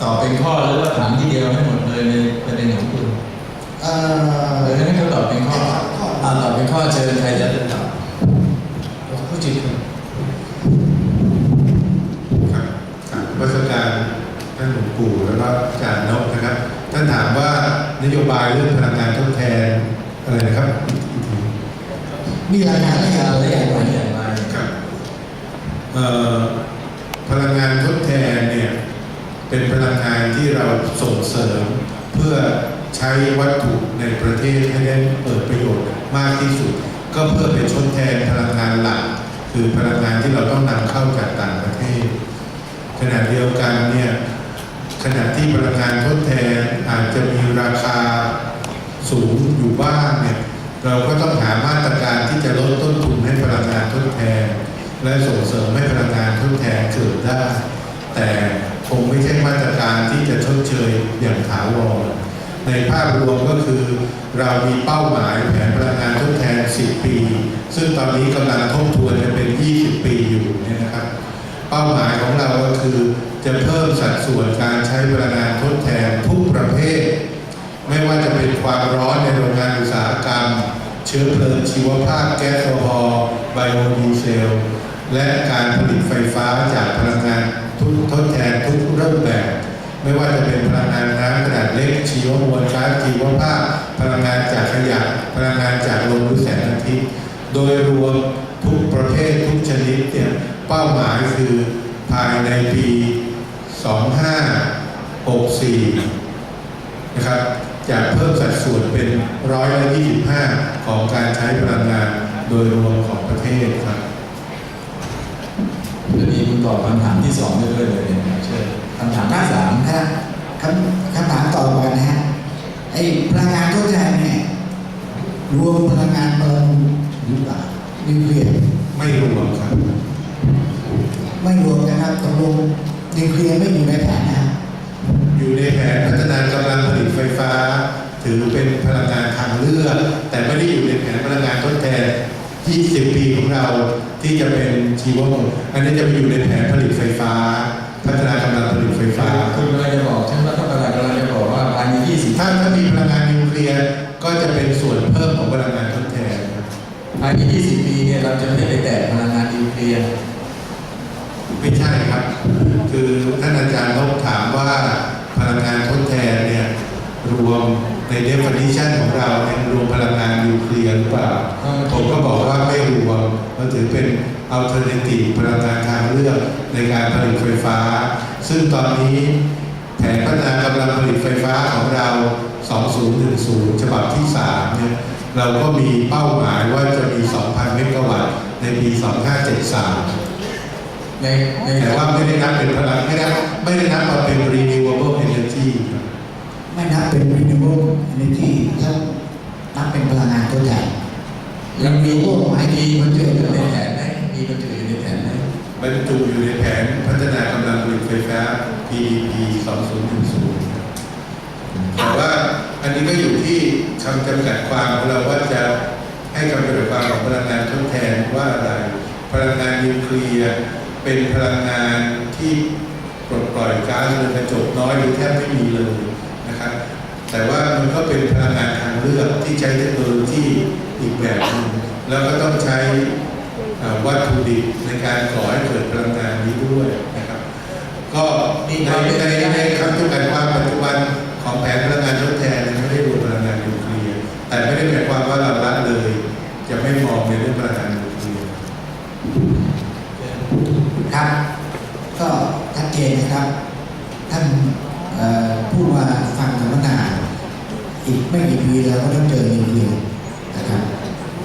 ตอบเป็นข้อหรือว่าถามทีเดียวให้หมดเลยในประเด็นของคุณเอ่เอออให้เขาตอบเป็นข้ออ่าตอบเป็นข้อเชิญใครจะตอบผู้จิตคุณครับครับวัสการท่านหลวงปู่แล้วก็อาจารย์นกนะครับ ท่านถามว่านโยบายเรื่องพลังงานทดแทนอะไรนะครับอีกทีมีรายงานอะไรการอย่างละไรเอียดไหมละเอียดมาครับเอ่อพลังงานทดแทนเนี่ย เป็นพลังงานที่เราส่งเสริม เพื่อใช้วัตถุในประเทศให้ได้เปิดประโยชน์มากที่สุด ก็เพื่อเป็นชดแทนพลังงานหลัก คือพลังงานที่เราต้องนำเข้าจากต่างประเทศ ขณะเดียวกันเนี่ยขณะที่พลังงานทดแทนอาจจะมีราคาสูงอยู่บ้างเนี่ยเราก็ต้องหามาตรการที่จะลดต้นทุนให้พลังงานทดแทน และส่งเสริมให้พลังงานทดแทนเกิดได้ แต่ คงไม่ใช่มาตรการที่จะชดเชยอย่างถาวรในภาพรวมก็คือ เรามีเป้าหมายแผนพลังงานทดแทน 10 ปี ซึ่งตอนนี้กำลังทบทวนกันเป็น 20 ปีอยู่เนี่ยนะครับ เป้าหมายของเราก็คือจะเพิ่มสัดส่วนการใช้พลังงานทดแทนทุกประเภท ไม่ว่าจะเป็นความร้อนในโรงงานอุตสาหกรรม เชื้อเพลิงชีวภาพแก๊สโซฮอล์ไบโอดีเซล และการผลิตไฟฟ้าจากพลังงาน ทุกทดแทนทุกรูปแบบ ไม่ว่าจะเป็นพลังงานน้ำขนาดเล็กชีวมวลก๊าซชีวภาพ พลังงานจากขยะพลังงานจากลมหรือแสงอาทิตย์โดยรวมทุกประเภททุกชนิดเนี่ยเป้าหมายคือภายในปี 2564 นะครับจะเพิ่มสัดส่วนเป็นร้อยละ25 ของการใช้พลังงานโดยรวมของประเทศครับ ตอบคำถามที่สองได้ด้วยเลยเนี่ยเชิญคำถามที่สามนะครับคำคำถามต่อมานะฮะไอ้พลังงานทดแทนเนี่ยรวมพลังงานพลังหรือเปล่านิวเคลียร์ไม่รวมครับ ไม่รวมนะครับตกลงนิวเคลียร์ไม่อยู่ในแผนนะฮะอยู่ในแผนพัฒนากำลังผลิตไฟฟ้า ถือเป็นพลังงานทางเลือก แต่ไม่ได้อยู่ในแผนพลังงานทดแทน 20 ปีของเราที่จะเป็นชีวมวลอันนี้จะไปอยู่ในแผนผลิตไฟฟ้า พัฒนากำลังผลิตไฟฟ้าคุณกำลังจะบอกใช่ไหมท่านประธานกำลังจะบอกว่าภายใน20ถ้าถ้ามีพลังงานนิวเคลียร์ก็จะเป็นส่วนเพิ่มของพลังงานทดแทนครับภายใน20 ปีเนี่ยเราจะไม่ได้ไปแตะพลังงานนิวเคลียร์ ไม่ใช่ครับ คือท่านอาจารย์นกถามว่าพลังงานทดแทนเนี่ยรวมใน definition ของเราเนี่ยรวมพลังงานนิวเคลียร์หรือเปล่า ผมก็บอกว่าไม่รวม มันถือเป็น alternative พลังงานทางเลือกในการผลิตไฟฟ้า ซึ่งตอนนี้แผนพัฒนากำลังผลิตไฟฟ้าของเรา 2010 ฉบับที่ 3 เนี่ย เราก็มีเป้าหมายว่าจะมี 2,000 เมกะวัตต์ในปี 2573 ในในแต่ว่าไม่ได้นับเป็นพลังไม่ได้ไม่ได้นับมาเป็น renewable energy ครับไม่นับเป็น renewable energy ถ้านับเป็นพลังงานทดแทน ยังมี renewable หมายถึมีงบรมันรจะจุอยู่ในแผนไหมมีบรรจุอยู่ในแผนไหมบรรจุอยู่ในแผนพัฒนากำลังผลิตไฟฟ้า PDP 2010ครับแต่ว่าอันนี้ก็อยู่ที่คำจำกัดความของเราว่าจะให้คำจำกัดความของพลังงานทดแทนว่าอะไร พลังงานนิวเคลียร์เป็นพลังงานที่ปลดปล่อยก๊าซเรือนกระจกน้อยหรือแทบไม่มีเลยนะครับ แต่ว่ามันก็เป็นพลังงานทางเลือกที่ใช้เทคโนโลยี อีกแบบหนึงแล้วก็ต้องใช้วัตถุดิบในการก่อให้เกิดพลังงานนี้ด้วยนะครับ ก็ในในในคำจำกัดความปัจจุบันของแผนพลังงานทดแทนไม่ได้รวมพลังงานนิวเคลียร์แต่ไม่ได้หมายความว่าเราละเลย จะไม่มองในเรื่องพลังงานนิวเคลียร์ครับก็ชัดเจนนะครับ ท่านพูดว่าฟังสัมมนาอีกไม่กี่ปีเราก็ต้องเจอนิวเคลียร์น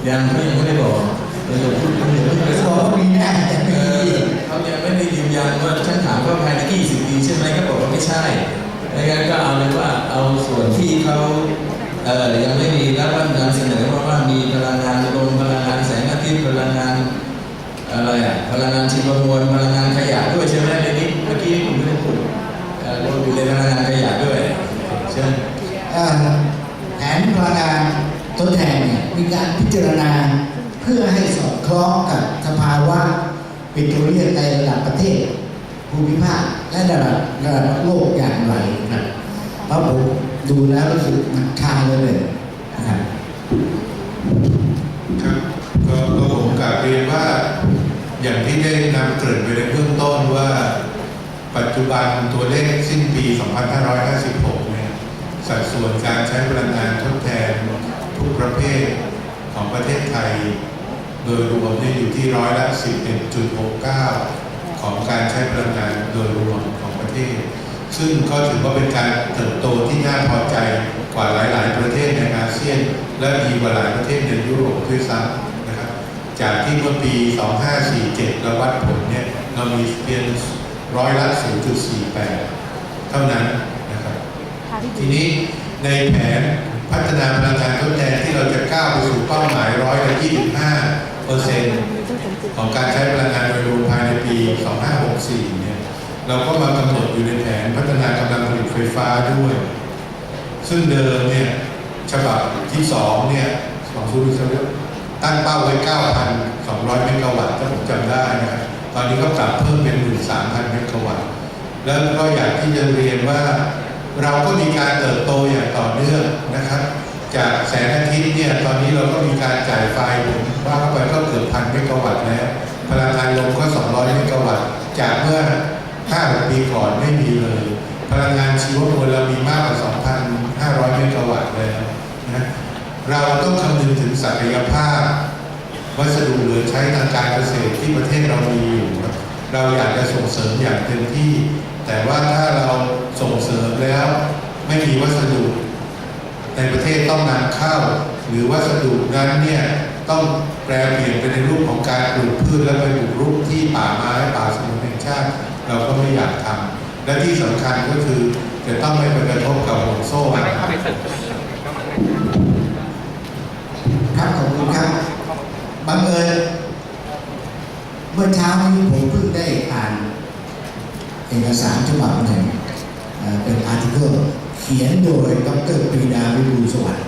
ยังเขายังไม่ได้บอกเราจะพูดเขายังไม่ได้เขาบอกกว่ามีแน่แต่ไม่เอมีอเขายังไม่ได้ยืนยันว่าฉันถามว่าภายใน20ปีใช่ไหมเขาบอกว่าไม่ใช่ดังนั้นก็เอาเลยว่าเอาส่วนที่เขาเออยังไม่มีรับนำเสนอเพราะว่ามีพลังงานลมพลังงานแสงอาทิตย์พลังงานอะไรอะพลังงานชีวมวลพลังงานขยะด้วยใช่ไหมในนี้เมื่อกี้ผมไม่ได้พูดเออรวมอยู่ในพลังงานขยะด้วยใช่ไหม เอ่อแผนพลังงาน ทดแทนเนี่ยมีการพิจารณาเพื่อให้สอดคล้องกับสภาวะปิโตรเลียมในระดับประเทศ ภูมิภาคและระดับระดับโลกอย่างไรนะครับเพราะผมดูแล้วรู้สึกมันคาเลยนะครับครับก็ก็ผมกลับเรียนว่าอย่างที่ได้นำเกริ่นไปในเบื้องต้นว่า ปัจจุบันตัวเลขสิ้นปี 2556 เนี่ย สัดส่วนการใช้พลังงานทดแทน ทุกประเภทของประเทศไทย โดยรวมเนี่ยอยู่ที่ร้อยละ 11.69 ของการใช้พลังงานโดยรวมของประเทศ ซึ่งก็ถือว่าเป็นการเติบโตที่น่าพอใจกว่าหลาย ๆ ประเทศในอาเซียน และดีกว่าหลายประเทศในยุโรปด้วยซ้ำนะครับ จากที่เมื่อปี 2547เราวัดผลเนี่ยเรามีเพียงร้อยละ 0.48 เท่านั้นนะครับ ทีนี้ในแผน พัฒนาพลังงานทดแทนที่เราจะก้าวไปสู่เป้าหมายร้อยละ25เปอร์เซ็นต์ของการใช้พลังงานโดยรวมภายในปี 2564 เนี่ย เราก็มากำหนดอยู่ในแผนพัฒนากำลังผลิตไฟฟ้าด้วย ซึ่งเดิมเนี่ยฉบับที่สองเนี่ยของซูริสเตั้งเป้าไว้ 9,200 เมกะวัตต์ถ้าผมจำได้นะครับตอนนี้ก็ปรับเพิ่มเป็น 13,000 เมกะวัตต์ แล้วก็อยากที่จะเรียนว่า เราก็มีการเติบโตอย่างต่อเนื่องนะครับ จากแสงอาทิตย์เนี่ยตอนนี้เราก็มีการจ่ายไฟผมว่าเข้าไปก็เกือบพันเมกะวัตต์แล้วพลังงานลมก็ 200 เมกะวัตต์จากเมื่อ5ปีก่อนไม่มีเลย พลังงานชีวมวลเรามีมากกว่า 2,500 เมกะวัตต์แล้วนะเราต้องคำนึงถึงศักยภาพ วัสดุเหลือใช้ทางการเกษตรที่ประเทศเรามีอยู่ เราอยากจะส่งเสริมอย่างเต็มที่ แต่ว่าถ้าเราส่งเสริมแล้วไม่มีวัสดุ ในประเทศต้องนำเข้า หรือวัสดุนั้นเนี่ยต้องแปลเปลี่ยนไปในรูปของการปลูกพืชและไปปลูกรุกที่ป่าไม้ป่าสมุนแห่งชาติ เราก็ไม่อยากทำและที่สำคัญก็คือจะต้องไม่ไปกระทบกับห่วงโซ่ครับขอบคุณครับบังเอิญเมื่อเช้านี้ผมเพิ่งได้อ่าน เอกสารฉบับหนึ่งเป็นอาร์ติเคิลเขียนโดยดรปรีดาวิบูลสวัสดิ์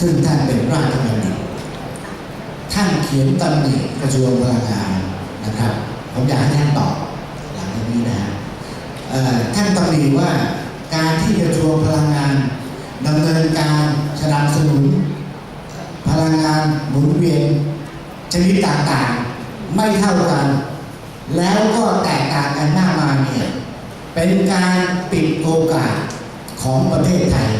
ซึ่งท่านเป็นราชบัณฑิตท่านเขียนตำหนิกระทรวงพลังงานนะครับผมอยากให้ท่านตอบหลังจากนี้นะฮะท่านตำหนิว่าการที่กระทรวงพลังงานดำเนินการสนับสนุนพลังงานหมุนเวียนชนิดต่างๆ ไม่เท่ากัน แล้วก็แตกต่างกันมากมายเนี่ยเป็นการปิดโอกาสของประเทศไทย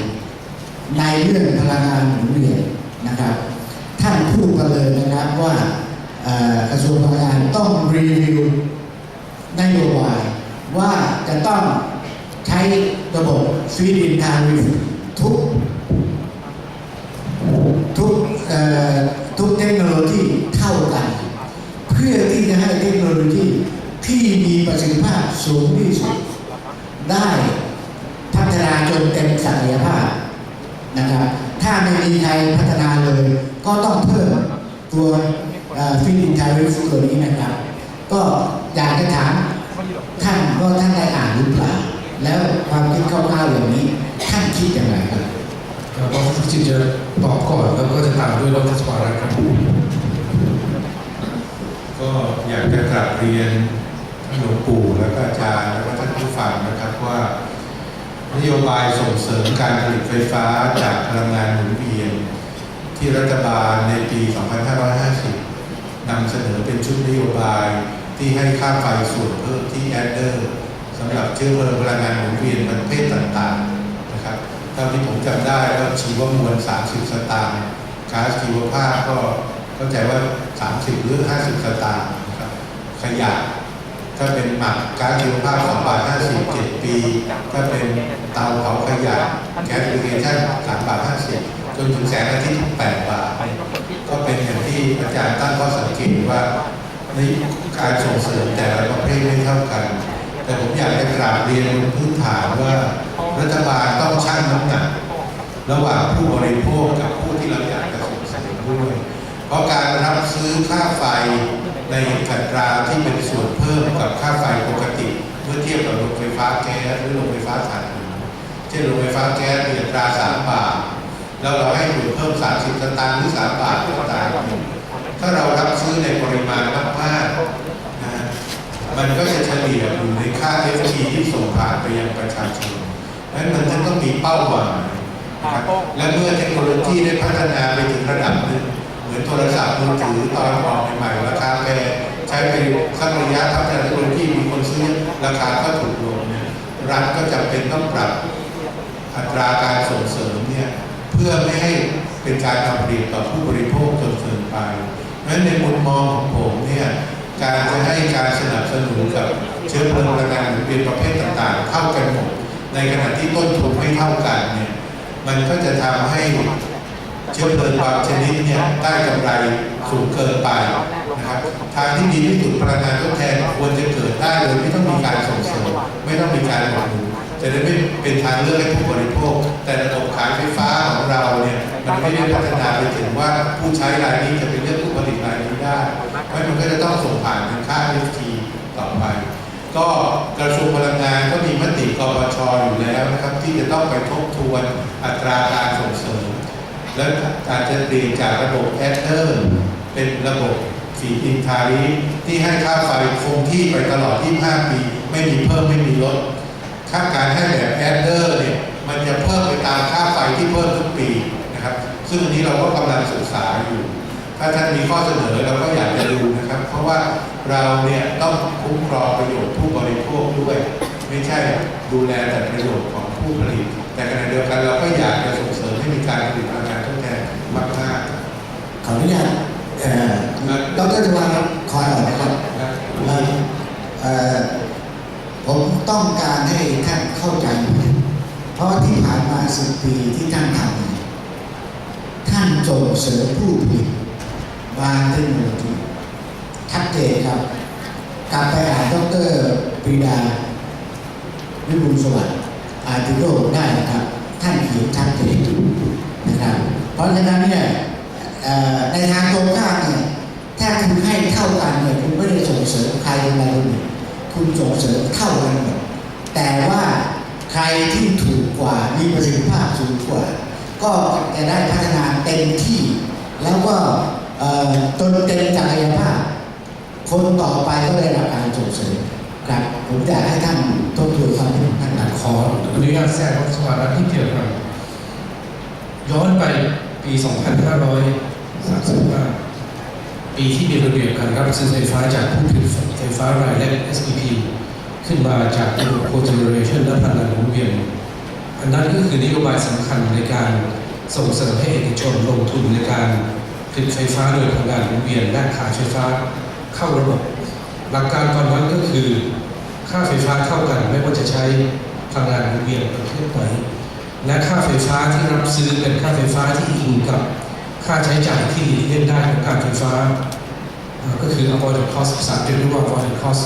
ในเรื่องพลังงานหมุนเวียนนะครับ ท่านพูดกันเลยนะครับว่ากระทรวงพลังงานต้องรีวิวนโยบายว่าจะต้องใช้ระบบฟีดอินทาริฟทุกทุกเทุกเทคโนโลยี พื่อที่จะให้เทคโนโลยีที่มีประสิทธิภาพสูงที่สุดได้พัฒนาจนเต็มศักยภาพนะครับ ถ้าไม่มีใครพัฒนาเลย ก็ต้องเพิ่มตัวฟิลิปทาริฟตัวนี้นะครับ ก็อยากจะถามท่านว่าท่านได้อ่านหรือเปล่า แล้วความคิดคร่าวๆอย่างนี้ท่านคิดอย่างไรครับครับดรจิตจะตอบก่อนแล้วก็จะตามด้วยดรสวาระครับ ก็อยากจะกราบเรียนท่านหลวงปู่และก็อาจารย์และก็ท่านผู้ฟังนะครับว่านโยบายส่งเสริมการผลิตไฟฟ้าจากพลังงานหมุนเวียนที่รัฐบาลในปี 2550 นำเสนอเป็นชุดนโยบายที่ให้ค่าไฟส่วนเพิ่มที่แอดเดอร์สำหรับเชื้อเพลิงพลังงานหมุนเวียนประเภทต่างๆนะครับเท่าที่ผมจำได้ก็ชีวมวล 30 สตางค์ก๊าซชีวภาพก็ เข้าใจว่า 30 หรือ 50 สตางค์นะครับขยะถ้าเป็นหมักก๊าซชีวภาพ2บาท50 7ปี ถ้าเป็นเตาเผาขยะแก๊สพิเศษ3บาท50 จนถึงแสงอาทิตย์8บาท ก็เป็นอย่างที่อาจารย์ตั้งข้อสังเกตว่าในการส่งเสริมแต่ละประเภทไม่เท่ากัน แต่ผมอยากจะกราบเรียนบนพื้นฐานว่า รัฐบาลต้องชั่งน้ำหนักระหว่างผู้บริโภคกับผู้ที่เราอยากจะส่งเสริมด้วย เพราะการรับซื้อค่าไฟในอัตราที่เป็นส่วนเพิ่มกับค่าไฟปกติ เมื่อเทียบกับโรงไฟฟ้าแก๊สหรือโรงไฟฟ้าถ่านหินเช่นโรงไฟฟ้าแก๊สมีอัตรา 3 บาท แล้วเราให้หน่วยเพิ่ม 30สตางค์หรือ 3 บาทก็ตามถ้าเรารับซื้อในปริมาณมากๆนะฮะมันก็จะเฉลี่ยอยู่ในค่า FT ที่ส่งผ่านไปยังประชาชนนั้นมันจะต้องมีเป้าหมายนะครับและเมื่อเทคโนโลยีได้พัฒนาไปถึงระดับหนึ่ง เหมือนโทรศัพท์มือถือตอนออกใหม่ๆราคาแพงใช้ไปสักระยะพัฒนาเทคโนโลยีมีคนซื้อราคาก็ถูกลงเนี่ยรัฐก็จำเป็นต้องปรับอัตราการส่งเสริมเนี่ยเพื่อไม่ให้เป็นการทำเปรียบต่อผู้บริโภคจนเกินไปเพราะฉะนั้นในมุมมองของผมเนี่ยการจะให้การสนับสนุนกับเชื้อเพลิงพลังงานหมุนเวียนประเภทต่างๆ เท่ากันหมดในขณะที่ต้นทุนไม่เท่ากันเนี่ยมันก็จะทำให้ เชื้อเพลิงบางชนิดเนี่ยได้กำไรสูงเกินไปนะครับทางที่ดีที่สุดพลังงานทดแทนควรจะเกิดได้โดยไม่ต้องมีการส่งเสริมไม่ต้องมีการหนุนจะได้ไม่เป็นทางเลือกให้ผู้บริโภค แต่ระบบขายไฟฟ้าของเราเนี่ยมันไม่ได้พัฒนาไปถึงว่าผู้ใช้รายนี้จะเป็นเลือกผู้ผลิตรายนี้ได้เพราะมันก็จะต้องส่งผ่านเป็นค่า FT ต่อไป ก็กระทรวงพลังงานก็มีมติกปชอยู่แล้วนะครับที่จะต้องไปทบทวนอัตราการส่งเสริม และการจะเปลี่ยนจากระบบแอดเตอร์เป็นระบบสีอินทารีที่ให้ค่าไฟคงที่ไปตลอด 25 ปี ไม่มีเพิ่มไม่มีลด ค่าการให้แบบแอดเดอร์เนี่ยมันจะเพิ่มไปตามค่าไฟที่เพิ่มทุกปีนะครับ ซึ่งอันนี้เราก็กำลังศึกษาอยู่ ถ้าท่านมีข้อเสนอเราก็อยากจะดูนะครับ เพราะว่าเราเนี่ยต้องคุ้มครองประโยชน์ผู้บริโภคด้วย ไม่ใช่ดูแลแต่ประโยชน์ของผู้ผลิต แต่ขณะเดียวกันเราก็อยากจะส่งเสริมให้มีการผลิตพลังงาน ทดแทนมากขออนุญาตเอ่อดรจวันครับคอยออกนะครับเอ่อผมต้องการให้ท่านเข้าใจ เพราะว่าที่ผ่านมาสิบปีที่ท่านทำท่านส่งเสริมผู้ผลิตวางเทคโนโลยีชัดเจนครับ กลับไปอ่านดรปรีดาวิบูลสวัสดิ์อาร์ติโลได้นะครับ ท่านเขียนชัดเจนนะครับ เพราะฉะนั้นเนี่ยในทางตรงข้ามเนี่ยถ้าคุณให้เท่ากันเนี่ยคุณไม่ได้ส่งเสริมใครคนใดคนหนึ่งคุณส่งเสริมเท่ากันหมดแต่ว่าใครที่ถูกกว่ามีประสิทธิภาพสูงกว่า ก็จะได้พัฒนาเต็มที่ แล้วก็จนเต็มศักยภาพ คนต่อไปก็ได้รับการส่งเสริมครับผมอยากให้ท่านทบทวนความคิดท่านครับขออนุญาตแทรกรัฐสภารัฐที่เกี่ยวกับ ย้อนไปปี 2535 ปีที่มีระเบียบการรับซื้อไฟฟ้าจากผู้ผลิตไฟฟ้ารายแรก SPP ขึ้นมาจากระบบโคเจเนเรชันและพลังงานหมุนเวียน อันนั้นก็คือนโยบายสำคัญในการส่งเสริมให้เอกชนลงทุนในการผลิตไฟฟ้าโดยพลังงานหมุนเวียนและขายไฟฟ้าเข้าระบบ หลักการตอนนั้นก็คือ ค่าไฟฟ้าเท่ากันไม่ว่าจะใช้พลังงานหมุนเวียนประเภทไหน และค่าไฟฟ้าที่รับซื้อเป็นค่าไฟฟ้าที่อิงกับค่าใช้จ่ายที่เลี่ยงได้ของการไฟฟ้า ก็คือ avoided cost ภาษาอังกฤษเรียกว่า avoided cost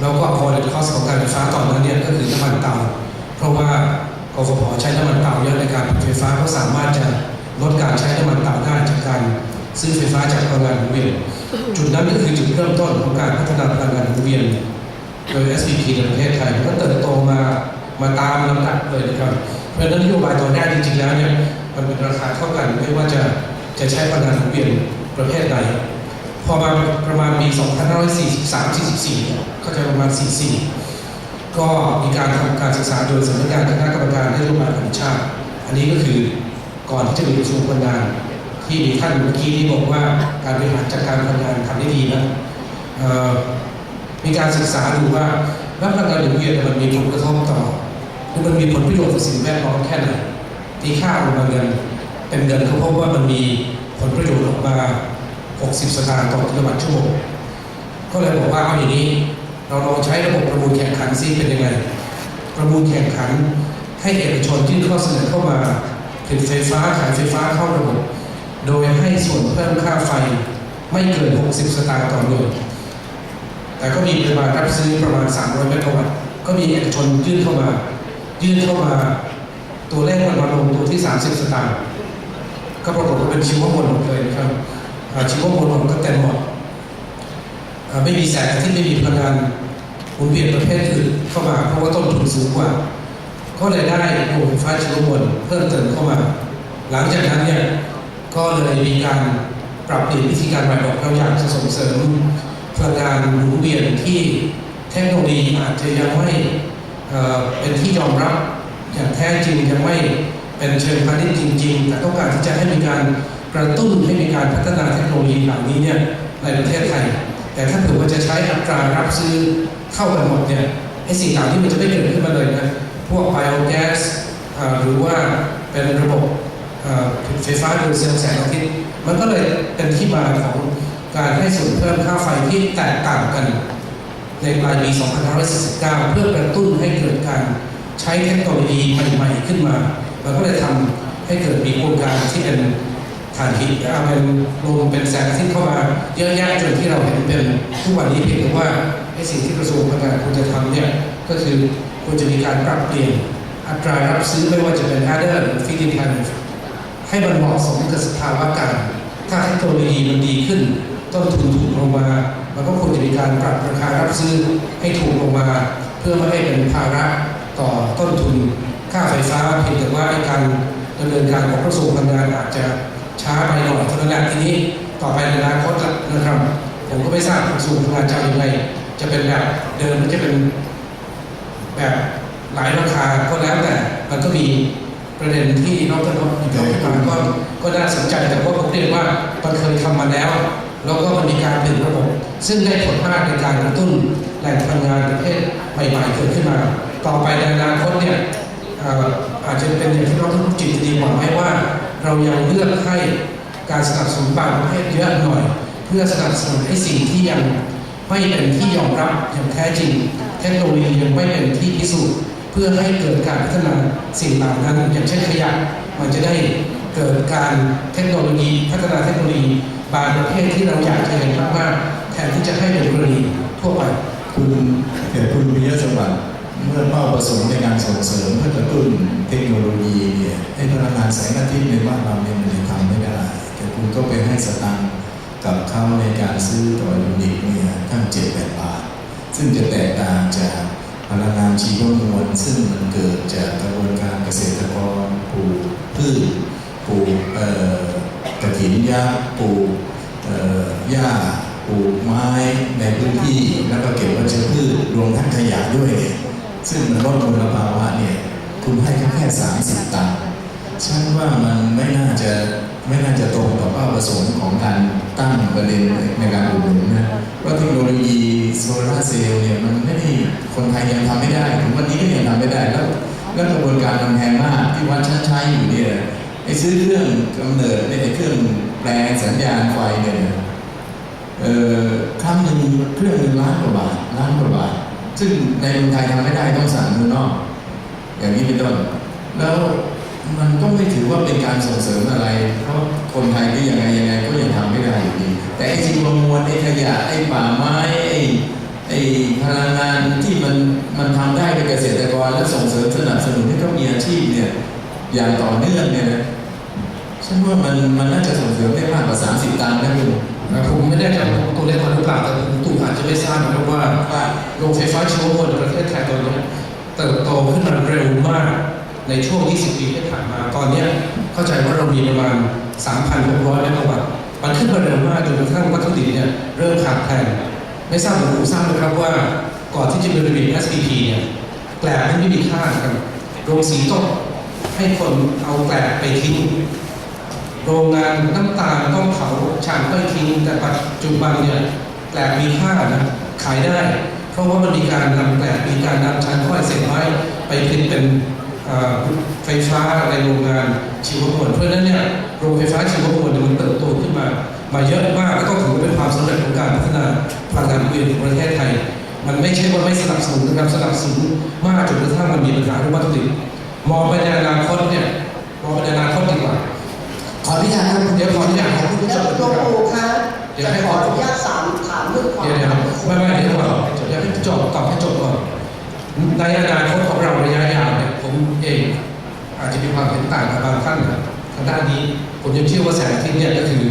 แล้วก็ avoided cost ของการไฟฟ้าตอนนั้นเนี่ยก็คือน้ำมันเตาเพราะว่ากฟผใช้น้ำมันเตาเยอะในการผลิตไฟฟ้าก็สามารถจะลดการใช้น้ำมันเตาได้จากการซื้อไฟฟ้าจากพลังงานหมุนเวียนจุดนั้นก็คือจุดเริ่มต้นของการพัฒนาพลังงานหมุนเวียนโดย SPP ในประเทศไทยก็เติบโตมามาตามลำดับเลยนะครับ เพราะนั้นนโยบายตอนแรกจริงๆแล้วเนี่ยมันเป็นราคาเท่ากันไม่ว่าจะจะใช้พลังงานหมุนเวียนประเภทใดพอมาประมาณปี2543-44เนี่ยก็จะประมาณ 44 ก็มีการทำการศึกษาโดยสำนักงานคณะกรรมการนโยบายแห่งชาติ อันนี้ก็คือก่อนที่จะมีกระทรวงพลังงานที่มีท่านเมื่อกี้ที่บอกว่าการบริหารจัดการพลังงานทำได้ดีนะมีการศึกษาดูว่าแล้วพลังงานหมุนเวียนเนี่ยมันมีผลกระทบต่อ หรือมันมีผลประโยชน์ต่อสิ่งแวดล้อมแค่ไหนที่ค่าออกมาเงินเป็นเงินเขาพบว่ามันมีผลประโยชน์ออกมา 60 สตางค์ต่อกิโลวัตต์ชั่วโมงก็เลยบอกว่าเอาอย่างนี้เราลองใช้ระบบประมูลแข่งขันซิเป็นยังไง ประมูลแข่งขันให้เอกชนที่นข้อเสนอเข้ามาผลิตไฟฟ้าขายไฟฟ้าเข้าระบบ โดยให้ส่วนเพิ่มค่าไฟไม่เกิน 60 สตางค์ต่อหน่วยแต่ก็มีปริมาณรับซื้อประมาณ 300 เมกะวัตต์ก็มีเอกชนยื่นเข้ามา ยื่นเข้ามาตัวเลขมันมาลงตัวที่ 30 สตางค์ก็ปรากฏว่าเป็นชีวมวลหมดเลยนะครับชีวมวลหมดก็เต็มหมดไม่มีแสงอาที่ไม่มีพลังงานหมุนเวียนประเภทอื่นเข้ามาเพราะว่าต้นทุนสูงกว่า ก็เลยได้โรงไฟฟ้าชีวมวลเพิ่มเติมเข้ามา หลังจากนั้นเนี่ยก็เลยมีการปรับเปลี่ยนวิธีการใหม่บอกเราอยากจะส่งเสริมพลังงานหมุนเวียนที่ทคโนโลยีอาจจะยังไม่ เป็นที่ยอมรับอย่างแท้จริงยังไม่เป็นเชิงพาณิชย์จริง ๆ แต่ต้องการที่จะให้มีการกระตุ้นให้มีการพัฒนาเทคโนโลยีเหล่านี้เนี่ยในประเทศไทย แต่ถ้าเผื่อว่าจะใช้อัตรารับซื้อเข้ากันหมดเนี่ยไอ้สิ่งเหล่านี้มันจะไม่เกิดขึ้นมาเลยนะพวกไบโอแก๊สหรือว่าเป็นระบบไฟฟ้าโดยเซลล์แสงอาทิตย์มันก็เลยเป็นที่มาของการให้ส่วนเพิ่มค่าไฟที่แตกต่างกัน ในปลายปี 2549 เพื่อกระตุ้นให้เกิดการใช้เทคโนโลยีใหม่ๆขึ้นมามันก็เลยทำให้เกิดมีโครงการที่เป็นถ่านหินเอาเป็นลมเป็นแสงอาทิตย์เข้ามาเยอะแยะจนที่เราเห็นเป็นทุกวันนี้เพียงแต่ว่าไอ้สิ่งที่กระทรวงพลังงานควรจะทำเนี่ยก็คือควรจะมีการปรับเปลี่ยนอัตรารับซื้อไม่ว่าจะเป็น adder หรือ feed-in tariff ให้มันเหมาะสมกับสภาวะการ ถ้าเทคโนโลยีมันดีขึ้น ต้นทุนถูกลงมา มันก็ควรจะมีการปรับราคารับซื้อให้ถูกลงมา เพื่อไม่ให้เป็นภาระต่อต้นทุน ค่าไฟฟ้าเพียงแต่ว่าในการดำเนินการของกระทรวงพลังงานอาจจะช้าไปหน่อยเท่านั้นแหละทีนี้ต่อไปในอนาคตนะครับผมก็ไม่ทราบกระทรวงพลังงานจะยังไงจะเป็นแบบเดิมหรือจะเป็นแบบหลายราคาก็แล้วแต่มันก็มีประเด็นที่นอกจากนี้อีกขึ้นมาก็ก็น่าสนใจแต่ว่าผมเรียนว่ามันเคยทำมาแล้ว แล้วก็มันมีการเป็นระบบ ซึ่งได้ผลมากในการกระตุ้นแหล่งพลังงานประเภทใหม่ๆเกิดขึ้นมา ต่อไปในอนาคตเนี่ยเอ่อาจจะเป็นอย่างที่เราทุกจิตดีหวังไว้ว่า เรายังเลือกให้การสนับสนุนบางประเภทเยอะหน่อย เพื่อสนับสนุนให้สิ่งที่ยังไม่เป็นที่ยอมรับอย่างแท้จริง เทคโนโลยียังไม่เป็นที่พิสูจน์เพื่อให้เกิดการพัฒนาสิ่งเหล่านั้นอย่างเช่นขยะมันจะได้เกิดการเทคโนโลยีพัฒนาเทคโนโลยี บางประเภทที่เราอยากจะเห็นมากๆแทนที่จะให้เป็นกรณีทั่วไปคุณเกิดคุณวิยสวัสดิ์เมื่อเป้าประสงค์ในการส่งเสริมเพื่อกระตุ้นเทคโนโลยีเนี่ยให้พลังงานแสงอาทิตย์ในบ้านเราเนี่ยมันทำไม่ได้ แต่คุณก็ไปให้สตังค์กับเขาในการซื้อต่อยูนิตเนี่ยตั้งเจ็ดแปดบาท ซึ่งจะแตกต่างจากพลังงานชีวมวลซึ่งมันเกิดจากกระบวนการเกษตรกรปลูกพืชปลูกเอ่อ ระถินหญ้าปลูกหญ้าปลูกไม้ในพื้นที่แล้วก็เก็บวัชพืชรวมทั้งขยะด้วย ซึ่งมันลดมลภาวะเนี่ยคุณให้แค่แค่สามสิบตังค์ฉันว่ามันไม่น่าจะไม่น่าจะตรงกับเป้าประสงค์ของการตั้งประเด็นในการอุดหนุนนะว่าเทคโนโลยีโซลาร์เซลล์เนี่ยมันไม่ได้คนไทยยังทำไม่ได้ถึงวันนี้ก็ยังทำไม่ได้แล้ว แล้วกระบวนการมันแพงมากที่วัดใช้อยู่เนี่ย ไอ้ซื้อเครื่องกำเนิดเนี่ยไอ้เครื่องแปลงสัญญาณไฟเนี่ยเอ่อครั้งหนึ่งเครื่องหนึ่งล้านกว่าบาทล้านกว่าบาท ซึ่งในเมืองไทยทำไม่ได้ต้องสั่งเมืองนอก อย่างนี้เป็นต้นแล้วมันก็ไม่ถือว่าเป็นการส่งเสริมอะไร เพราะคนไทยก็ยังไงยังไงก็ยังทำไม่ได้อยู่ดีแต่ไอ้สิ่งประมวลไอ้ขยะไอ้ป่าไม้ไอ้ไอ้พลังงานที่มันมันทำได้เป็นเกษตรกรและส่งเสริมสนับสนุนให้เขามีอาชีพเนี่ยอย่างต่อเนื่องเนี่ยนะ ฉันว่ามันมันน่าจะส่งเสริมได้มากกว่า30ตังค์นะคุณนะผมไม่แน่ใจว่าตัวเลขมันหรือเปล่าแต่ผมตู่อาจจะไม่ทราบนะครับว่าโรงไฟฟ้าชีวมวลในประเทศไทยตอนนี้เติบโตขึ้นมาเร็วมากในช่วง 20 ปีที่ผ่านมา ตอนนี้เข้าใจว่าเรามีประมาณ 3,600เมกะวัตต์มันขึ้นมาเร็วมากจนกระทั่งวัตถุดิบเนี่ยเริ่มขาดแคลนไม่ทราบหรือผมทราบไหมครับว่าก่อนที่จะมีระเบียบ SPP เนี่ยแกลบมันไม่มีค่าครับโรงสีต้องให้คนเอาแกลบไปทิ้ง โรงงานน้ำตาลต้องเผาฉานก็ทิ้งแต่ปัจจุบันเนี่ยแกลบมีค่านะขายได้ เพราะว่ามันมีการนำแกลบมีการนำชั้นค่อยเศษไม้ไปผลิตเป็นไฟฟ้าในโรงงานชีวมวลเพราะฉะนั้นเนี่ยโรงไฟฟ้าชีวมวลมันเติบโตขึ้นมา มาเยอะมากก็ถือว่าเป็นความสำเร็จของการพัฒนาพลังงานหมุนเวียนของประเทศไทย มันไม่ใช่ว่าไม่สนับสนุนนะครับสนับสนุนมากจนกระทั่งมันมีปัญหาเรื่องวัตถุดิบมองไปในอนาคตเนี่ยมองไปในอนาคตดีกว่า ขออนุญาตครับเดี๋ยวขออนุญาตครับคุณผู้ชแล้วมหลวงปู่คะเดี๋ยวจะให้ขขอออนุญาตสามถามเรื่องความเดี๋ยวเดี๋ยวไม่ไม่เดี๋ยวก่อนอยากให้จบตอบให้จบก่อนในอนาคตของเราระยะยาวเนี่ยผมเองอาจจะมีความเห็นต่างกับบางท่านนะทางด้านนี้ผมยังเชื่อว่าแสงอาทิตย์เนี่ยก็คือ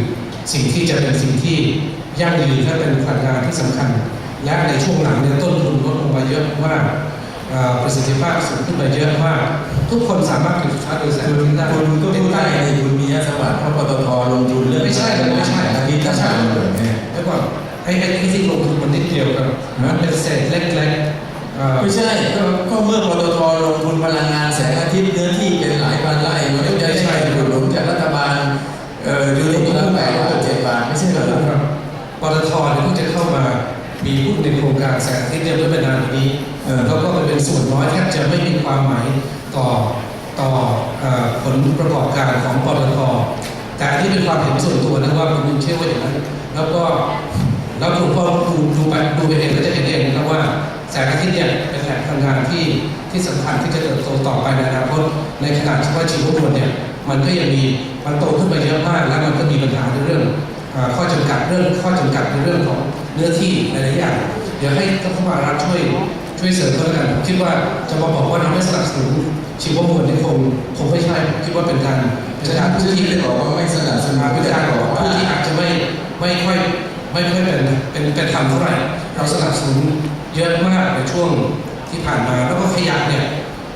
สิ่งที่จะเป็นสิ่งที่ยั่งยืนและเป็นพลังงานที่สำคัญ และในช่วงหลังเนี่ยต้นทุนลดลงมาเยอะมากเอ่อ ประสิทธิภาพสูงขึ้นไปเยอะมาก ทุกคนสามารถผลิดไฟฟ้าโดยแสงอาทิตย์ได้คุณก็พูดได้ในคุณมีสวัสดิ์เพราะปตทลงทุนเรื่องไม่ใช่ไม่ใช่อางนี้ถ้ามหมื่นเนี่ยแล้วก่อนไอ้ไอ้ที่ลงทุนมันนิดเดียวครับนะเป็นเศษเล็กๆไม่ใช่ก็ก็เมื่อปตทลงทุนพลังงานแสงอาทิตย์เนื้อที่เป็นหลายพันไร่มันก็จะ โครงการแสงอาทิตย์เนี่ยเมื่อไม่นานมานี้เออแล้วก็มันเป็นส่วนน้อยแทบจะไม่มีความหมายต่อต่อเอ่อผลประกอบการของปตทแต่อันนี้เป็นความเห็นส่วนตัวนะว่าคุณเชื่อว่าอย่างนั้นแล้วก็แล้วดูพอดูดูไปดูไปเองก็จะเห็นเองนะครับว่าแสงอาทิตย์เนี่ยเป็นแหล่งพลังงานที่ที่สำคัญที่จะเติบโตต่อไปในอนาคตในขณะที่ว่าชีวมวลเนี่ยมันก็ยังมีมันโตขึ้นมาเยอะมากแล้วมันก็มีปัญหาในเรื่องข้อจำกัดเรื่องข้อจำกัดในเรื่องของเนื้อที่หลายๆอย่าง เดี๋ยวให้ท่านผู้ว่ารัฐช่วยช่วยเสริมเพิ่มกันผมคิดว่าจะมาบอกว่าเราไม่สนับสนุนชีวมวลนี่คงคงไม่ใช่คิดว่าเป็นการเป็นการผู้ผู้ที่ได้บอกว่าไม่สนับสนุนเป็นการบอกว่าผู้ที่อาจจะไม่ไม่ค่อยไม่ค่อยเป็นเป็นเป็นธรรมเท่าไหร่เราสนับสนุนเยอะมากในช่วงที่ผ่านมาแล้วก็ขยะเนี่ย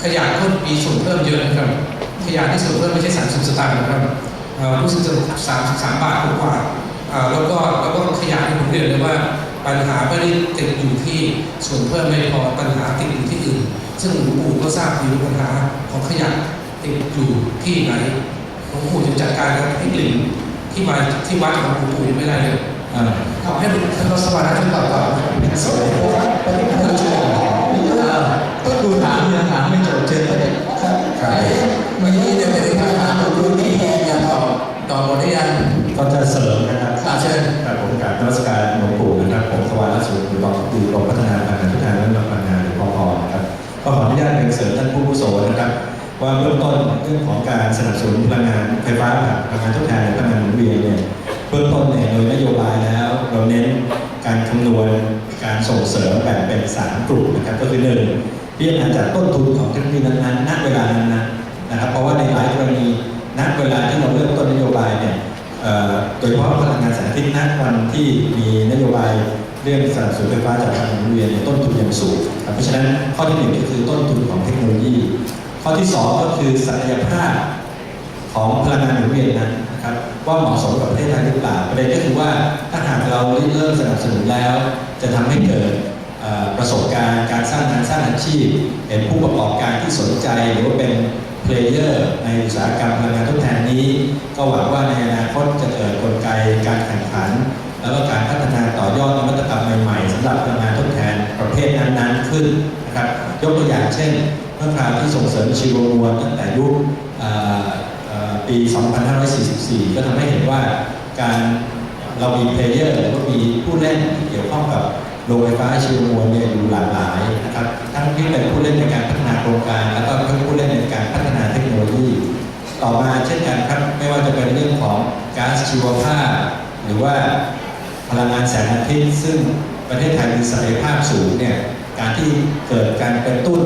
ขยะก็มีส่วนเพิ่มเยอะนะครับขยะที่ส่วนเพิ่มไม่ใช่30สตางค์นะครับเอ่อรู้สึกจะ33บาทกว่าแล้วก็แล้วก็ขยายผมเรียนเลยว่า ปัญหาไม่ได้ติดอยู่ที่ส่วนเพิ่มไม่พอปัญหาติดอยู่ที่อื่น ซึ่งหลวงปู่ก็ทราบดีว่าปัญหาของขยะติดอยู่ที่ไหนหลวงปู่จะจัดการกับที่กลิ่นที่มาที่วัดของหลวงปู่ยังไม่ได้เลยอ่าขอให้ท่านรัฐบาลช่วยตอบต่อสวัสดีครับตอนนี้ผมจะช่วยอ่าก็ดูถามยังถามไม่จบเชิญเลยครับไอ้เมื่อกี้เนี่ยเป็นคำถามของคุณนี่ยังตอบตอบหมดหรือยัง ก็จะเสริมนะครับอ่าเชิญกับผมกรารนมัสการหลวงปู่นะครับ ผมสวรรค์สุขหรือกองดูกรมพัฒนาพลังงานทดแทนและพลังงานหรือปพนะครับก็ขออนุญาตเรียนเสริมท่านผู้ผู้โสนะครับ ว่าเบื้องต้นเรื่องของการสนับสนุนพลังงานไฟฟ้าพลังงานทดแทนและพลังงานหมุนเวียนเนี่ยเบื้องต้นเนี่ยโดยนโยบายแล้ว เราเน้นการคำนวณการส่งเสริมแบ่งเป็นสามกลุ่มนะครับก็คือหนึ่งพิจารณาจากต้นทุนของเทคโนโลยีนั้นๆณเวลานั้น ลังงานแสงอาทิตย์ณวันที่มีนโยบายเรื่องสนับสนุนไฟฟ้าจากพลังงานหมุนเวียนเนี่ยต้นทุนยังสูงครับเพราะฉะนั้นข้อที่หนึ่งก็คือต้นทุนของเทคโนโลยี ข้อที่สองก็คือศักยภาพของพลังงานหมุนเวียนนั้นนะครับว่าเหมาะสมกับประเทศไทยหรือเปล่าประเด็นก็คือว่าถ้าหากเราเริ่มสนับสนุนแล้ว จะทำให้เกิดประสบการณ์การสร้างงานสร้างอาชีพ เห็นผู้ประกอบการที่สนใจหรือว่าเป็น เพลเยอร์ในอุตสาหกรรมพลังงานทดแทนนี้ ก็หวังว่าในอนาคตจะเกิดกลไกการแข่งขัน แล้วก็การพัฒนาต่อยอดนวัตกรรมใหม่ๆสำหรับพลังงานทดแทนประเภทนั้นๆขึ้นนะครับยกตัวอย่างเช่นเมื่อคราวที่ส่งเสริมชีวมวลตั้งแต่ยุคปี 2544 ก็ทำให้เห็นว่าการเรามีเพลเยอร์หรือว่ามีผู้เล่นที่เกี่ยวข้องกับโรงไฟฟ้าชีวมวลเนี่ยอยู่หลากหลายนะครับทั้งที่เป็นผู้เล่นในการพัฒนาโครงการ แล้วก็เป็นผู้เล่นในการพัฒ ยีต่อมาเช่นกันครับไม่ว่าจะเป็นเรื่องของก๊าซชีวภาพ หรือว่าพลังงานแสงอาทิตย์ ซึ่งประเทศไทยมีศักยภาพสูงเนี่ยการที่เกิดการกระตุ้น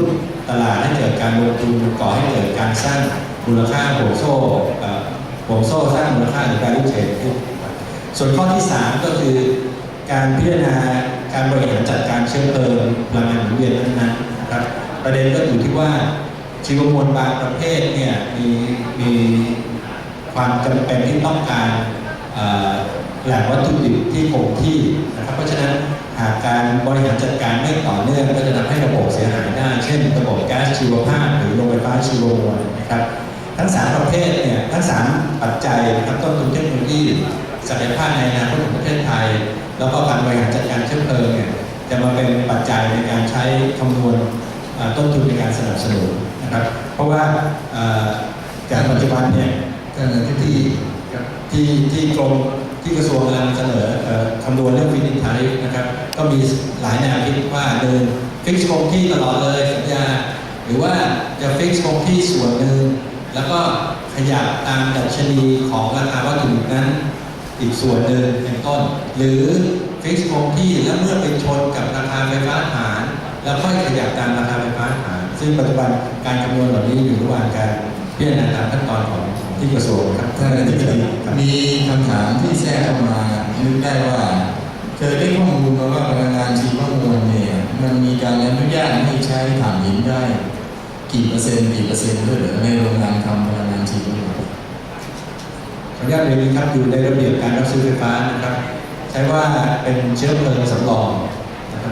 ตลาดให้เกิดการลงทุนก่อให้เกิดการสร้างมูลค่าห่วงโซ่ห่วงโซ่สร้างมูลค่าหรือการรุ่งเรืองขึ้นส่วนข้อที่ 3 ก็คือการพิจารณาการบริหารจัดการเชื้อเพลิงพลังงานหมุนเวียนนั้นนะครับประเด็นก็อยู่ที่ว่า ชีวมวลบางประเภทเนี่ยมีมีความจำเป็นที่ต้องการแหล่งวัตถุดิบที่คงที่นะครับเพราะฉะนั้นหากการบริหารจัดการไม่ต่อเนื่องก็จะทำให้ระบบเสียหายได้เช่น ระบบแก๊สชีวภาพหรือโรงไฟฟ้าชีวมวลนะครับทั้งสามประเภทเนี่ยทั้งสามปัจจัยนะครับต้นทุนเทคโนโลยีศักยภาพในอนาคตของประเทศไทย แล้วก็การบริหารจัดการเชื้อเพลิงเนี่ยจะมาเป็นปัจจัยในการใช้คำนวณต้นทุนในการสนับสนุน นะครับ เพราะว่าจากปัจจุบันเนี่ยท่านอธิบดีที่ที่กรมที่กระทรวงกำลังเสนอคำนวณเรื่องฟินิทาริฟนะครับ ก็มีหลายแนวคิดว่าเดินฟิกซ์คงที่ตลอดเลยสัญญา หรือว่าจะฟิกซ์คงที่ส่วนหนึ่ง แล้วก็ขยับตามดัชนีของราคาวัตถุดิบนั้น อีกส่วนหนึ่งเป็นต้น หรือฟิกซ์คงที่แล้วเมื่อไปชนกับราคาไฟฟ้าฐาน แล้วค่อยขยับตามราคาไฟฟ้าฐาน ซึ่งปัจจุบันการคำนวณเหล่านี้อยู่ระหว่างการพิจารณาตามขั้นตอนของที่กระทรวงครับท่านอธิบดีครับมีคำถามที่แทรกเข้ามานึกได้ว่าเคยได้ข้อมูลมาว่าพลังงานชีวมวลเนี่ยมันมีการอนุญาตให้ใช้ถ่านหินได้ กี่เปอร์เซ็นต์กี่เปอร์เซ็นต์ด้วยเหรอในโรงงานทำพลังงานชีวมวลขออนุญาตเรียนนี้ครับอยู่ในระเบียบการรับซื้อไฟฟ้านะครับ ใช้ว่าเป็นเชื้อเพลิงสำรองนะครับ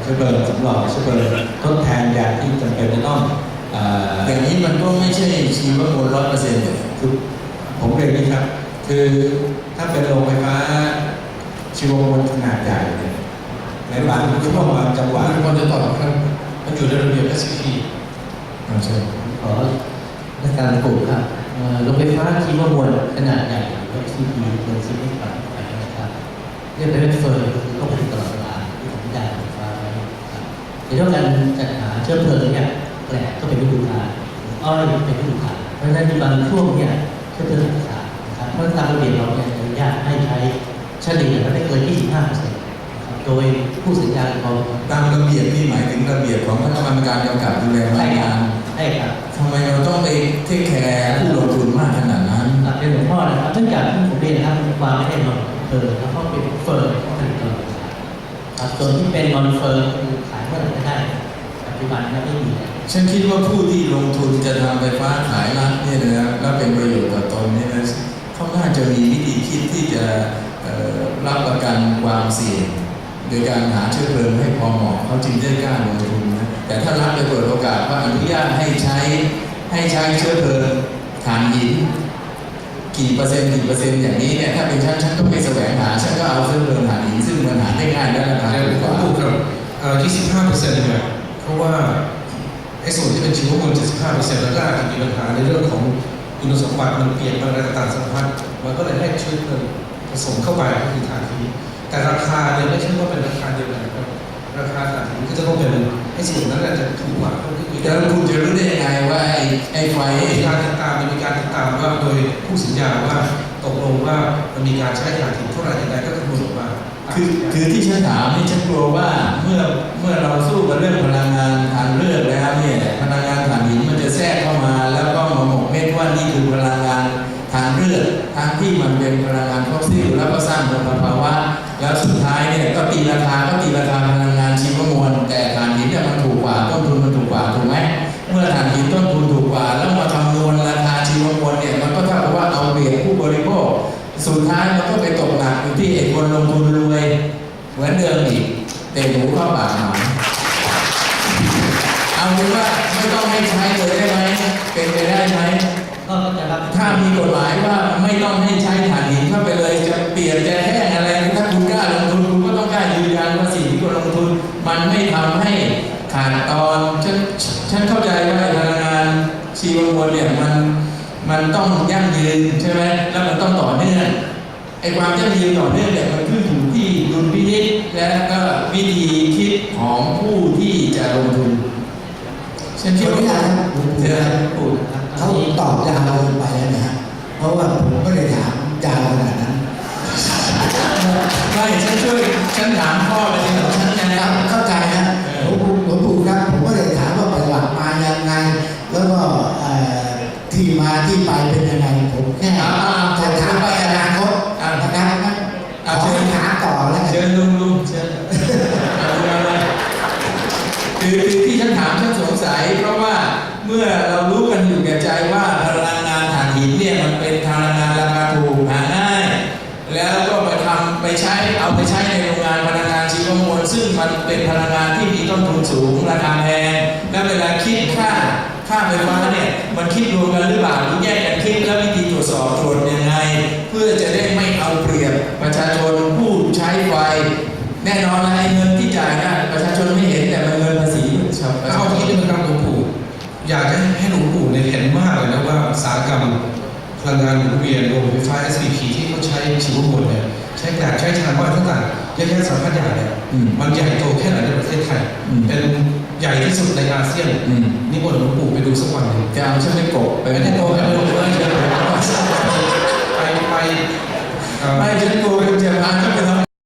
เชื้อเพลิงสำรองเชื้อเพลิงทดแทนยาที่จำเป็นจะต้องเอ่ออย่างนี้มันก็ไม่ใช่ชีวมวลร้อยเปอร์เซ็นต์เลยคือผมเรียนอย่างนี้ครับ คือถ้าเป็นโรงไฟฟ้าชีวมวลขนาดใหญ่เนี่ยในบางช่วงบางจังหวะคุณควรจะตอบครับมันอยู่ในระเบียบ SCP เอาเชิญขอนักการปลูกครับเอ่อโรงไฟฟ้าชีวมวลขนาดใหญ่หรือว่า CP เป็นสิ่งที่ต่างไปนะครับเรียกเป็นเฟอร์ต้องผลิต เรื่องการจัดหาเชื้อเพลิงเนี่ยแปลกก็เป็นฤดูกาลอ้อยเป็นฤดูกาลเพราะฉะนั้นมีบางช่วงเนี่ยเชื้อเพลิงขาดนะครับเพราะตามระเบียบเราเนี่ยอนุญาตให้ใช้เฉลี่ยไม่เกิน25เปอร์เซ็นต์ครับโดยผู้สัญญาเขาตามระเบียบนี่หมายถึงระเบียบของคณะกรรมการกำกับดูแลพลังงานให้ครับทำไมเราต้องไปเทคแคร์ผู้ลงทุนมากขนาดนั้นครับเป็นหลวงพ่อนะครับเนื่องจากที่ผมเรียนนะครับวางไม่ได้นอนเฟอร์แล้วก็เป็นเฟอร์ก็เป็นตลอดเวลาครับส่วนที่เป็นนอนเฟอร์คือขายเมื่อไหร่ก็ได้ ปั จจุบันนี้ไม่มีแล้วฉันคิดว่าผู้ที่ลงทุนจะทำไฟฟ้าขายรัฐเนี่ยนะแล้วเป็นประโยชน์ต่อตนเนี่ยนะเขาน่าจะมีวิธีคิดที่จะเอ่อรับประกันความเสี่ยงโดยการหาเชื้อเพลิงให้พอเหมาะเขาจึงได้กล้าลงทุนนะแต่ถ้ารัฐไปเปิดโอกาสว่าอนุญาตให้ใช้ให้ใช้เชื้อเพลิงถ่านหินกี่เปอร์เซ็นต์กี่เปอร์เซ็นต์อย่างนี้เนี่ยถ้าเป็นฉันฉันก็ไปแสวงหาฉันก็เอาเชื้อเพลิงถ่านหินซึ่งมันหาได้ง่ายและราคาเดี๋ยวถูกผกมว่าพูดครับเอ่อ25เปอร์เซ็นต์เนี่ยเพ ราะว่าไอ้ส่วนที่เป็นชีวมวล75เปอร์เซ็นต์แล้วก็อาจจะมีปัญหาในเรื่องของคุณสมบัติมันเปลี่ยนบางอะไรต่างๆสัมพันธ์มันก็เลยให้ชื้อเพลิงผสมเข้าไปก็คือถ่านหินแต่ราคาเนี่ยไม่ใช่ว่าเป็นราคาเดียวกันะครับราคาถ่านหินก็จะต้องเป็นไอ้ส่วนนั้นแหละจะถูกกว่าเพิ่มขึ้นอีกแล้วคุณจะรู้ได้ยังไงว่าไอ้ไอ้ไฟมีการติดตามมีการติดตามว่าโดยผู้สัญญาว่าตกลงว่ามันมีการใช้ถ่านหินเท่าไหร่อย่างไรก็คำนวณออกมา คือคือที่ฉันถามนี่ฉันกลัวว่าเมื่อเมื่อเราสู้กับเรื่องพลังงานทางเลือกแล้วเนี่ยพลังงานถ่านหินมันจะแทรกเข้ามา แล้วก็มาหมกเม็ดว่านี่คือพลังงานทางเลือกทางที่มันเป็นพลังงานฟอสซิลแล้วก็สร้างมลภาวะแล้วสุดท้ายเนี่ยก็ตีราคาก็ตีราคาพลังงานชีวมวลแต่ถ่านหินเนี่ยมันถูกกว่าต้นทุนมันถูกกว่าถูกไหมเมื่อถ่านหินต้นทุนถูกกว่า สุดท้ายมันก็ไปตกหนักอยู่ที่ไอ้คนลงทุนรวยเหมือนเดิมอีกเตะหมูเข้าปากหมาเอาเป็นว่าไม่ต้องให้ใช้เลยได้ไหมเป็นไปได้ไหมก็จะรับถ้ามีกฎหมายว่าไม่ต้องให้ใช้ถ่านหินเข้าไปเลยจะเปลี่ยนจะแห้งอะไรถ้าคุณกล้าลงทุนคุณก็ต้องกล้ายืนยันว่าสิ่งที่คุณลงทุน มันไม่ทำให้ขาดตอนฉันฉันเข้าใจว่าพลังงานชีวมวลเนี่ยมัน มันต้องยั่งยืนใช่ไหมแล้วมันต้องต่อเนื่องไอ้ความยั่งยืนต่อเนื่องเนี่ยมันขึ้นอยู่ที่ดุลพินิจและก็วิธีคิดของผู้ที่จะลงทุนฉันขคิอดอนุว่าญาตครับหลวงปู่เดี๋ยวครับปลูกนะครับเขาตอบยาวเกินไปแล้วนะฮะเพราะว่าผมไม่ได้ถามยาวขนาดนั้นไม่ฉันช่วยฉันถามพ่อเลยที่ของฉันนะคครัรับบเข้าใจนะหลวงปู่หลวงปู่ครับผมก็เลยถามว่าประวัติมายังไง แล้วก็เอ่อที่ มาที่ไปเป็นยังไงผมแค่จะถามไปอนาคตนะครับงั้นขอให้ถามต่อแล้วกันเชิญลุงลุงเชิญเอาเอาเลยคือคือที่ฉันถามฉันสงสัย เพราะว่าเมื่อเรารู้กันอยู่แก่ใจว่าพลังงานถ่านหินเนี่ยมันเป็นพลังงานราคาถูกหาง่ายแล้วก็ไปทำไปใช้เอาไปใช้ในโรงงานพลังงานชีวมวล ซึ่งมันเป็นพลังงานที่มีต้นทุนสูงราคาแพงและเวลาคิดค่าค่าไฟฟ้าเนี่ยมันคิดรวมกันหรือเปล่าหรือแยกกันคิดแล้ววิธีตรวจสอบตรวจยังไง เพื่อจะได้ไม่เอาเปรียบประชาชนผู้ใช้ไฟแน่นอนนะไอ้เงินที่จ่ายนะประชาชนไม่เห็นแต่มันเงินภาษีชาวประถ้าชาเอาที่เป็นคำหลวงปู่อยากจะให้หลวงปู่เนี่ยเห็นมากเลยนะว่าอุตสาหกรรมพลังงานหมุนเวียนโรงไฟฟ้า SPP ที่เขาใช้ชีวมวลเนี่ยใช้แกลบใช้ชานอ้อยต่างๆเย อะแยะสารพัดอย่างเนี่ยอืมมันใหญ่โตแค่ไหนในประเทศไทย อืม เป็นใหญ่ที่สุดในอาเซียนอืมนี่บนต์หลวงปู่ไปดูสักวันหนึ่ง จะเอาฉันไปกบไปไปไม่ไม่ได้ได้โตโตไปไปไม่ไม่ได้ได้โตไปไปเอ่อ ไม่ฉันกลัวคุณจะพาฉันไปทำ